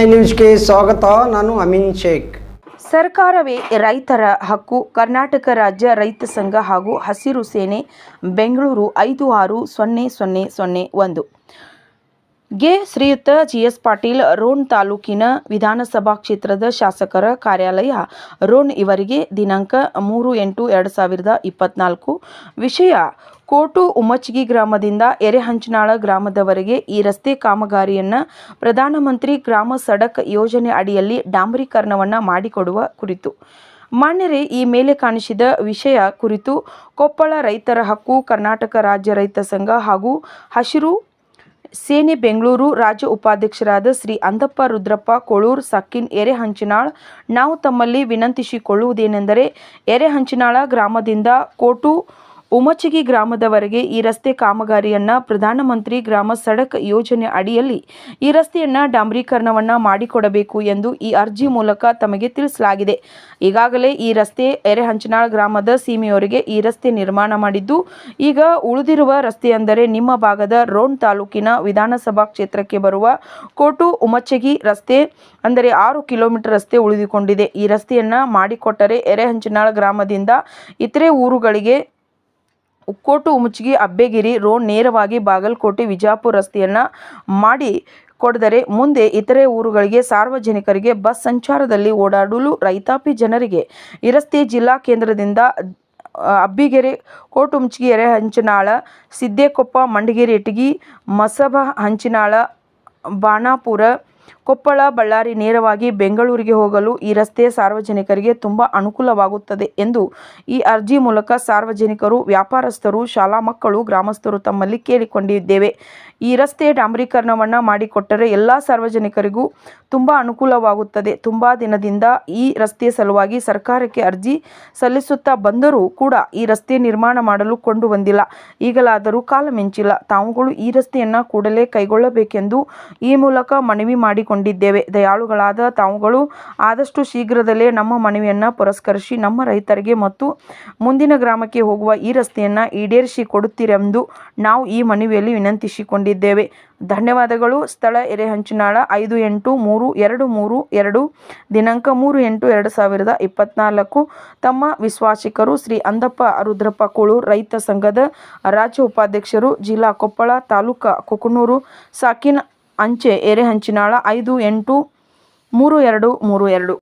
I ನ್ಯೂಸ್ಗೆ ಸ್ವಾಗತ, ನಾನು ಅಮಿನ್ ಶೇಖ್. ಸರ್ಕಾರವೇ ರೈತರ ಹಕ್ಕು, ಕರ್ನಾಟಕ ರಾಜ್ಯ ರೈತ ಸಂಘ ಹಾಗೂ ಹಸಿರು ಸೇನೆ, ಬೆಂಗಳೂರು ಐದು ಆರು ಸೊನ್ನೆ ಸೊನ್ನೆ ಸೊನ್ನೆ ಒಂದು. ಗೆ ಶ್ರೀಯುತ ಜಿಎಸ್ ಪಾಟೀಲ್ ರೋಣ್ ತಾಲೂಕಿನ ವಿಧಾನಸಭಾ ಕ್ಷೇತ್ರದ ಶಾಸಕರ ಕಾರ್ಯಾಲಯ. ರೋಣ್ ಇವರಿಗೆ ದಿನಾಂಕ ಮೂರು ಎಂಟು ಎರಡು ಸಾವಿರದ ಇಪ್ಪತ್ನಾಲ್ಕು. ವಿಷಯ, ಕೋಟು ಉಮಚ್ಗಿ ಗ್ರಾಮದಿಂದ ಎರೆಹಂಚನಾಳ ಗ್ರಾಮದವರೆಗೆ ಈ ರಸ್ತೆ ಕಾಮಗಾರಿಯನ್ನು ಪ್ರಧಾನಮಂತ್ರಿ ಗ್ರಾಮ ಸಡಕ್ ಯೋಜನೆ ಅಡಿಯಲ್ಲಿ ಡಾಂಬರೀಕರಣವನ್ನು ಮಾಡಿಕೊಡುವ ಕುರಿತು. ಮಾನ್ಯರೇ, ಈ ಮೇಲೆ ಕಾಣಿಸಿದ ವಿಷಯ ಕುರಿತು ಕೊಪ್ಪಳ ರೈತರ ಹಕ್ಕು, ಕರ್ನಾಟಕ ರಾಜ್ಯ ರೈತ ಸಂಘ ಹಾಗೂ ಹಸಿರು ಸೇನೆ ಬೆಂಗಳೂರು ರಾಜ್ಯ ಉಪಾಧ್ಯಕ್ಷರಾದ ಶ್ರೀ ಅಂದಪ್ಪ ರುದ್ರಪ್ಪ ಕೊಳೂರ್ ಸಕ್ಕಿನ್ ಎರೆಹಂಚಿನಾಳ್. ನಾವು ತಮ್ಮಲ್ಲಿ ವಿನಂತಿಸಿಕೊಳ್ಳುವುದೇನೆಂದರೆ, ಎರೆಹಂಚಿನಾಳ ಗ್ರಾಮದಿಂದ ಕೋಟು ಉಮಚಗಿ ಗ್ರಾಮದವರೆಗೆ ಈ ರಸ್ತೆ ಕಾಮಗಾರಿಯನ್ನು ಪ್ರಧಾನಮಂತ್ರಿ ಗ್ರಾಮ ಸಡಕ್ ಯೋಜನೆ ಅಡಿಯಲ್ಲಿ ಈ ರಸ್ತೆಯನ್ನು ಡಾಂಬರೀಕರಣವನ್ನು ಮಾಡಿಕೊಡಬೇಕು ಎಂದು ಈ ಅರ್ಜಿ ಮೂಲಕ ತಮಗೆ ತಿಳಿಸಲಾಗಿದೆ. ಈಗಾಗಲೇ ಈ ರಸ್ತೆ ಎರೆಹಂಚನಾಳ್ ಗ್ರಾಮದ ಸೀಮೆಯವರೆಗೆ ಈ ರಸ್ತೆ ನಿರ್ಮಾಣ ಮಾಡಿದ್ದು, ಈಗ ಉಳಿದಿರುವ ರಸ್ತೆ ಅಂದರೆ ನಿಮ್ಮ ಭಾಗದ ರೋಣ್ ತಾಲೂಕಿನ ವಿಧಾನಸಭಾ ಕ್ಷೇತ್ರಕ್ಕೆ ಬರುವ ಕೋಟು ಉಮಚಗಿ ರಸ್ತೆ ಅಂದರೆ ಆರು ಕಿಲೋಮೀಟರ್ ರಸ್ತೆ ಉಳಿದುಕೊಂಡಿದೆ. ಈ ರಸ್ತೆಯನ್ನು ಮಾಡಿಕೊಟ್ಟರೆ ಎರೆಹಂಚನಾಳ್ ಗ್ರಾಮದಿಂದ ಇತರೆ ಊರುಗಳಿಗೆ ಉಕ್ಕೋಟು ಉಮುಚ್ಗಿ ಅಬ್ಬೆಗಿರಿ, ರೋಡ್ ನೇರವಾಗಿ ಬಾಗಲಕೋಟೆ, ವಿಜಾಪುರ ರಸ್ತೆಯನ್ನು ಮಾಡಿ ಕೊಡದರೆ ಮುಂದೆ ಇತರೆ ಊರುಗಳಿಗೆ ಸಾರ್ವಜನಿಕರಿಗೆ ಬಸ್ ಸಂಚಾರದಲ್ಲಿ ಓಡಾಡಲು ರೈತಾಪಿ ಜನರಿಗೆ ಈ ಜಿಲ್ಲಾ ಕೇಂದ್ರದಿಂದ ಅಬ್ಬಿಗೆರೆ ಎರೆ ಹಂಚಿನಾಳ, ಸಿದ್ದೇಕೊಪ್ಪ, ಮಂಡಗೇರಿ, ಇಟಗಿ, ಮಸಬ ಹಂಚಿನಾಳ, ಬಾಣಾಪುರ ಕೊಪ್ಪಳ, ಬಳ್ಳಾರಿ ನೇರವಾಗಿ ಬೆಂಗಳೂರಿಗೆ ಹೋಗಲು ಈ ರಸ್ತೆ ಸಾರ್ವಜನಿಕರಿಗೆ ತುಂಬ ಅನುಕೂಲವಾಗುತ್ತದೆ ಎಂದು ಈ ಅರ್ಜಿ ಮೂಲಕ ಸಾರ್ವಜನಿಕರು, ವ್ಯಾಪಾರಸ್ಥರು, ಶಾಲಾ ಮಕ್ಕಳು, ಗ್ರಾಮಸ್ಥರು ತಮ್ಮಲ್ಲಿ ಕೇಳಿಕೊಂಡಿದ್ದೇವೆ. ಈ ರಸ್ತೆ ಡಾಂಬರೀಕರಣವನ್ನು ಮಾಡಿಕೊಟ್ಟರೆ ಎಲ್ಲ ಸಾರ್ವಜನಿಕರಿಗೂ ತುಂಬ ಅನುಕೂಲವಾಗುತ್ತದೆ. ತುಂಬ ದಿನದಿಂದ ಈ ರಸ್ತೆ ಸಲುವಾಗಿ ಸರ್ಕಾರಕ್ಕೆ ಅರ್ಜಿ ಸಲ್ಲಿಸುತ್ತಾ ಬಂದರೂ ಕೂಡ ಈ ರಸ್ತೆ ನಿರ್ಮಾಣ ಮಾಡಲು ಕೊಂಡು ಬಂದಿಲ್ಲ ಈಗಲಾದರೂ ಕಾಲ ಮಿಂಚಿಲ್ಲ. ತಾವುಗಳು ಈ ರಸ್ತೆಯನ್ನು ಕೂಡಲೇ ಕೈಗೊಳ್ಳಬೇಕೆಂದು ಈ ಮೂಲಕ ಮನವಿ ಮಾಡಿಕೊಂಡಿದ್ದೇವೆ. ದಯಾಳುಗಳಾದ ತಾವುಗಳು ಆದಷ್ಟು ಶೀಘ್ರದಲ್ಲೇ ನಮ್ಮ ಮನವಿಯನ್ನು ಪುರಸ್ಕರಿಸಿ ನಮ್ಮ ರೈತರಿಗೆ ಮತ್ತು ಮುಂದಿನ ಗ್ರಾಮಕ್ಕೆ ಹೋಗುವ ಈ ರಸ್ತೆಯನ್ನು ಈಡೇರಿಸಿ ಕೊಡುತ್ತೀರೆಂದು ನಾವು ಈ ಮನವಿಯಲ್ಲಿ ವಿನಂತಿಸಿಕೊಂಡಿದ್ದೇವೆ. ಧನ್ಯವಾದಗಳು. ಸ್ಥಳ ಎರೆಹಂಚಿನಾಳ ಐದು ಎಂಟು ಮೂರು ಎರಡು ಮೂರು ಎರಡು ದಿನಾಂಕ ಮೂರು ಎಂಟು ಎರಡು ಸಾವಿರದ ಇಪ್ಪತ್ನಾಲ್ಕು. ತಮ್ಮ ವಿಶ್ವಾಸಿಕರು ಶ್ರೀ ಅಂದಪ್ಪ ರುದ್ರಪ್ಪ ಕುಳು ರೈತ ಸಂಘದ ರಾಜ್ಯ ಉಪಾಧ್ಯಕ್ಷರು ಜಿಲ್ಲಾ ಕೊಪ್ಪಳ ತಾಲೂಕಾ ಕುಕನೂರು ಸಾಕಿನ ಅಂಚೆ ಎರೆಹಂಚಿನಾಳ ಐದು ಎಂಟು ಮೂರು ಎರಡು ಮೂರು ಎರಡು